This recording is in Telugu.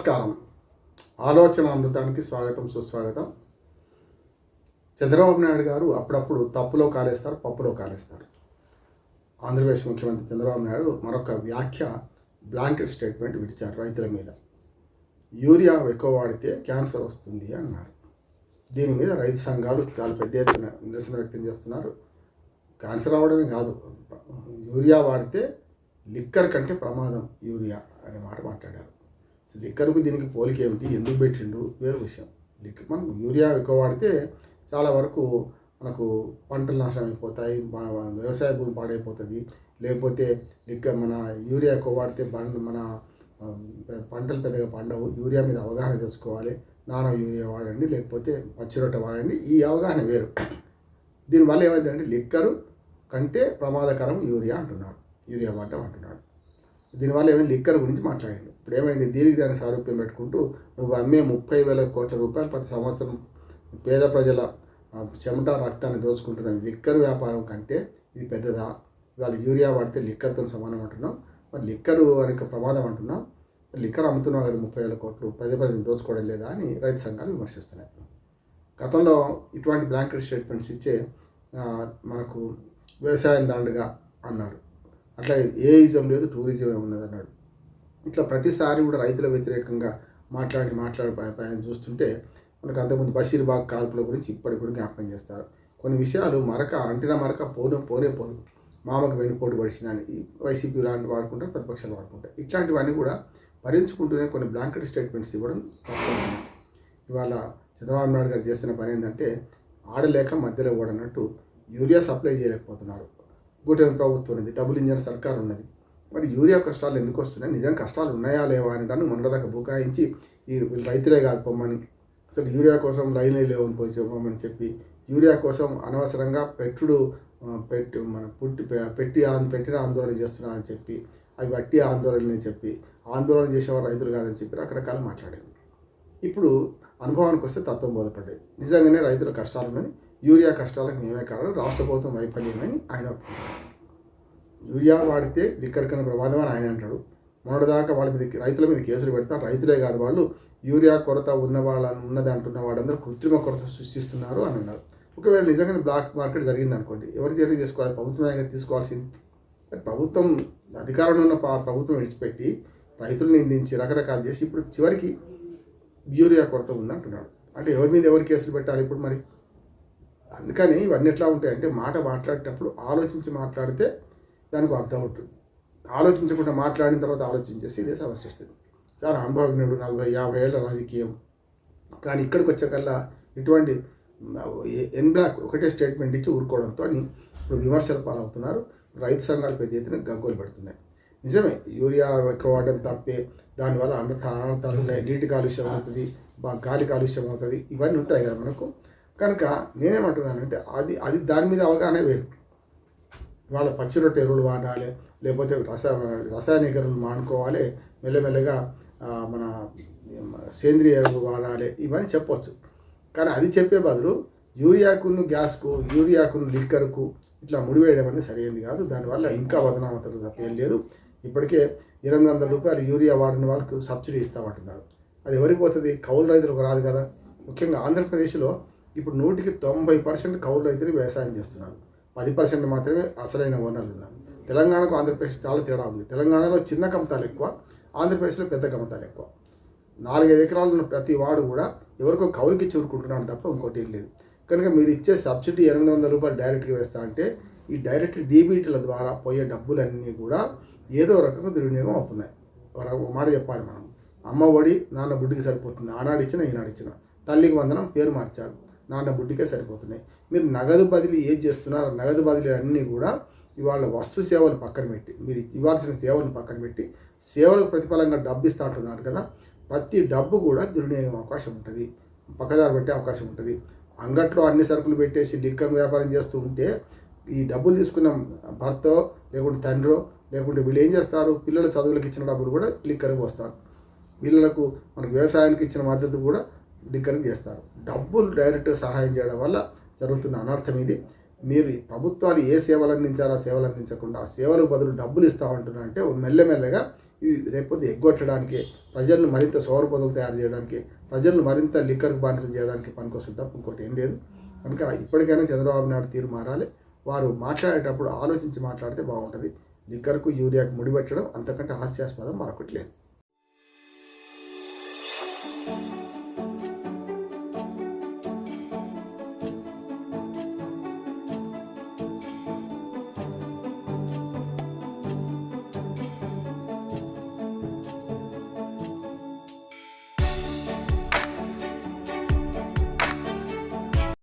నమస్కారం. ఆలోచన అమృతానికి స్వాగతం సుస్వాగతం. చంద్రబాబు నాయుడు గారు అప్పుడప్పుడు తప్పులో కాలేస్తారు పప్పులో కాలేస్తారు. ఆంధ్రప్రదేశ్ ముఖ్యమంత్రి చంద్రబాబు నాయుడు మరొక వ్యాఖ్య బ్లాంకెట్ స్టేట్మెంట్ విడిచారు రైతుల మీద. యూరియా ఎక్కువ వాడితే క్యాన్సర్ వస్తుంది అన్నారు. దీని మీద రైతు సంఘాలు చాలా పెద్ద ఎత్తున నిరసన వ్యక్తం చేస్తున్నారు. క్యాన్సర్ అవ్వడమే కాదు యూరియా వాడితే లిక్కర్ కంటే ప్రమాదం యూరియా అనే మాట మాట్లాడారు. లిక్కర్కు దీనికి పోలిక ఏమిటి? ఎందుకు పెట్టిండు వేరే విషయం. లిక్కర్ మనం యూరియా ఎక్కువ వాడితే చాలా వరకు మనకు పంటలు నాశనం అయిపోతాయి వ్యవసాయ భూమి పాడైపోతుంది. లేకపోతే లిక్కర్ మన యూరియా ఎక్కువ వాడితే బండ్ మన పంటలు పెద్దగా పండవు. యూరియా మీద అవగాహన తెలుసుకోవాలి నానో యూరియా వాడండి లేకపోతే పచ్చిరొట్ట వాడండి. ఈ అవగాహన వేరు. దీనివల్ల ఏమైందంటే లిక్కరు కంటే ప్రమాదకరం యూరియా అంటున్నాడు. యూరియా వాడటం అంటున్నాడు. దీనివల్ల ఏమైంది? లిక్కర్ గురించి మాట్లాడిండు. ఇప్పుడు ఏమైంది? దీనికి దాన్ని సారూప్యం పెట్టుకుంటూ నువ్వు అమ్మే ముప్పై వేల కోట్ల రూపాయలు ప్రతి సంవత్సరం పేద ప్రజల చెమట రక్తాన్ని దోచుకుంటున్న లిక్కర్ వ్యాపారం కంటే ఇది పెద్దదా? ఇవాళ యూరియా వాడితే లిక్కర్తో సమానం అంటున్నాం మరి లిక్కరు అనేక ప్రమాదం అంటున్నాం లిక్కర్ అమ్ముతున్నావు కదా ముప్పై వేల కోట్లు పదే ప్రజలు దోచుకోవడం లేదా అని రైతు సంఘాలు విమర్శిస్తున్నాయి. గతంలో ఇటువంటి బ్లాంకెట్ స్టేట్మెంట్స్ ఇచ్చే మనకు వ్యవసాయం దాండుగా అన్నారు. అట్లా ఏ ఇజం లేదు టూరిజమే ఉన్నది అన్నాడు. ఇట్లా ప్రతిసారి కూడా రైతుల వ్యతిరేకంగా మాట్లాడి మాట్లాడి ఆయన చూస్తుంటే మనకు అంతకుముందు బషీర్బాగ్ కాల్పుల గురించి ఇప్పటికి కూడా జ్ఞాపకం చేస్తారు. కొన్ని విషయాలు మరక అంటిన మరక పోను పోనే పోదు మామకు వెనుపోటు పడిచిన వైసీపీ లాంటి వాడుకుంటారు ప్రతిపక్షాలు వాడుకుంటారు. ఇట్లాంటివన్నీ కూడా భరించుకుంటూనే కొన్ని బ్లాంకెట్ స్టేట్మెంట్స్ ఇవ్వడం ఇవాళ చంద్రబాబు నాయుడు గారు చేస్తున్న పని ఏంటంటే ఆడలేక మధ్యలో ఓడనట్టు యూరియా సప్లై చేయలేకపోతున్నారు. కూటమి ప్రభుత్వం ఉన్నది డబుల్ ఇంజన్ సర్కార్ ఉన్నది. మరి యూరియా కష్టాలు ఎందుకు వస్తున్నాయి? నిజం కష్టాలు ఉన్నాయా లేవా అని కానీ మొన్నదాకా బుకాయించి ఈ రైతులే కాదు పొమ్మని అసలు యూరియా కోసం లైన్లే లేవని పోయి చెప్పమని చెప్పి యూరియా కోసం అనవసరంగా పెట్టుడు పెట్టి మన పుట్టి పెట్టి పెట్టిన ఆందోళన చేస్తున్నారని చెప్పి అవి వట్టి ఆందోళనని చెప్పి ఆందోళన చేసేవారు రైతులు కాదని చెప్పి రకరకాలు మాట్లాడారు. ఇప్పుడు అనుభవానికి వస్తే తత్వం బోధపడ్డది. నిజంగానే రైతుల కష్టాలు ఉన్నాయి. యూరియా కష్టాలకు మేమే కారణం. రాష్ట్ర ప్రభుత్వం వైఫల్యమని ఆయన యూరియా వాడితే లిక్కర్ ప్రమాదం అని ఆయన అంటాడు. మొన్నటిదాకా వాళ్ళ మీద రైతుల మీద కేసులు పెడతారు రైతులే కాదు వాళ్ళు యూరియా కొరత ఉన్న వాళ్ళ ఉన్నది అంటున్న వాళ్ళందరూ కృత్రిమ కొరత సృష్టిస్తున్నారు అని అన్నారు. ఒకవేళ నిజంగానే బ్లాక్ మార్కెట్ జరిగింది అనుకోండి ఎవరు చర్య తీసుకోవాలి? ప్రభుత్వమే తీసుకోవాల్సింది? ప్రభుత్వం అధికారంలో ఉన్న పా- ప్రభుత్వం విడిచిపెట్టి రైతులు నిందించి రకరకాలు చేసి ఇప్పుడు చివరికి యూరియా కొరత ఉందంటున్నాడు. అంటే ఎవరి మీద ఎవరు కేసులు పెట్టాలి ఇప్పుడు మరి? అందుకని ఇవన్నీ ఎట్లా ఉంటాయి అంటే మాట మాట్లాడేటప్పుడు ఆలోచించి మాట్లాడితే దానికి అర్థం ఉంటుంది. ఆలోచించకుండా మాట్లాడిన తర్వాత ఆలోచించేసి ఇదే సమస్య వస్తుంది. చాలా అనుభవజ్ఞుడు నలభై యాభై ఏళ్ళ రాజకీయం. కానీ ఇక్కడికి వచ్చేకల్లా ఇటువంటి ఎన్ బ్లాక్ ఒకటే స్టేట్మెంట్ ఇచ్చి ఊరుకోవడంతో ఇప్పుడు విమర్శలు పాలవుతున్నారు. రైతు సంఘాలు పెద్ద ఎత్తున గగ్గోలు పెడుతున్నాయి. నిజమే యూరియా ఎక్కువ వాడడం తప్పే దానివల్ల అన్న అనర్థాలు ఉన్నాయి నీటి కాలుష్యం అవుతుంది గాలి కాలుష్యం అవుతుంది ఇవన్నీ ఉంటాయి కదా మనకు. కనుక నేనేమంటున్నానంటే అది అది దాని మీద అవగాహన వేరు. వాళ్ళ పచ్చి రొట్టె ఎరువులు వాడాలి లేకపోతే రస రసాయనిక ఎరువులు మానుకోవాలి మెల్లమెల్లగా మన సేంద్రియ ఎరువులు వాడాలి ఇవన్నీ చెప్పొచ్చు. కానీ అది చెప్పే బదులు యూరియాకును గ్యాస్కు యూరియాకును లిక్కర్కు ఇట్లా ముడివేయడం అనేది సరైనది కాదు. దానివల్ల ఇంకా బదనామతలు తప్ప ఏం లేదు. ఇప్పటికే ఎనిమిది వందల రూపాయలు యూరియా వాడిన వాళ్ళకు సబ్సిడీ ఇస్తామంటున్నారు. అది ఎవరికి పోతుంది? కౌలు రైతులకు రాదు కదా. ముఖ్యంగా ఆంధ్రప్రదేశ్లో ఇప్పుడు నూటికి తొంభై పర్సెంట్ కౌలు రైతులు వ్యవసాయం చేస్తున్నారు. పది పర్సెంట్ మాత్రమే అసలైన ఓనర్లు ఉన్నారు. తెలంగాణకు ఆంధ్రప్రదేశ్ చాలా తేడా ఉంది. తెలంగాణలో చిన్న కమతాలు ఎక్కువ ఆంధ్రప్రదేశ్లో పెద్ద కమతాలు ఎక్కువ. నాలుగైదు ఎకరాలు ఉన్న ప్రతి వాడు కూడా ఎవరికో కౌలుకి చూరుకుంటున్నాడు తప్ప ఇంకోటి ఏం లేదు. కనుక మీరు ఇచ్చే సబ్సిడీ ఎనిమిది వందల రూపాయలు డైరెక్ట్గా వేస్తా అంటే ఈ డైరెక్ట్ డీబీటీల ద్వారా పోయే డబ్బులన్నీ కూడా ఏదో రకంగా దుర్వినియోగం అవుతున్నాయి. ఒక మాట చెప్పాలి మనం. అమ్మ ఒడి నాన్న బుడ్డికి సరిపోతుంది. ఆనాడు ఇచ్చిన ఈనాడు ఇచ్చిన తల్లికి వందనం పేరు మార్చారు నాన్న బుడ్డికే సరిపోతున్నాయి. మీరు నగదు బదిలీ ఏది చేస్తున్నారు? నగదు బదిలీ అన్నీ కూడా ఇవాళ వస్తు సేవలు పక్కన పెట్టి మీరు ఇవ్వాల్సిన సేవలను పక్కన పెట్టి సేవలకు ప్రతిఫలంగా డబ్బు ఇస్తూ అంటున్నారు కదా ప్రతి డబ్బు కూడా దుర్వినియోగం అవకాశం ఉంటుంది. పక్కదారి పెట్టే అవకాశం ఉంటుంది. అంగట్లో అన్ని సరుకులు పెట్టేసి లిక్కర్ వ్యాపారం చేస్తూ ఉంటే ఈ డబ్బులు తీసుకున్న భర్త లేకుంటే తండ్రో లేకుంటే వీళ్ళు ఏం చేస్తారు? పిల్లల చదువులకు ఇచ్చిన డబ్బులు కూడా లిక్కర్కి పోస్తారు. పిల్లలకు మనకు వ్యవసాయానికి ఇచ్చిన మద్దతు కూడా లిక్కర్కి చేస్తారు. డబ్బులు డైరెక్ట్ సహాయం చేయడం వల్ల జరుగుతున్న అనర్థం ఇది. మీరు ప్రభుత్వాలు ఏ సేవలు అందించారో సేవలు అందించకుండా ఆ సేవలకు బదులు డబ్బులు ఇస్తామంటున్నారంటే మెల్లమెల్లగా ఇవి రేపొద్దు ఎగ్గొట్టడానికి ప్రజలను మరింత సౌరపదులు తయారు చేయడానికి ప్రజలను మరింత లిక్కర్కు బానిసం చేయడానికి పనికొస్తుంది తప్ప ఇంకోటి ఏం లేదు. కనుక ఇప్పటికైనా చంద్రబాబు నాయుడు తీరు మారాలి. వారు మాట్లాడేటప్పుడు ఆలోచించి మాట్లాడితే బాగుంటుంది. లిక్కర్కు యూరియాకు ముడిపెట్టడం అంతకంటే హాస్యాస్పదం మరొకటి లేదు.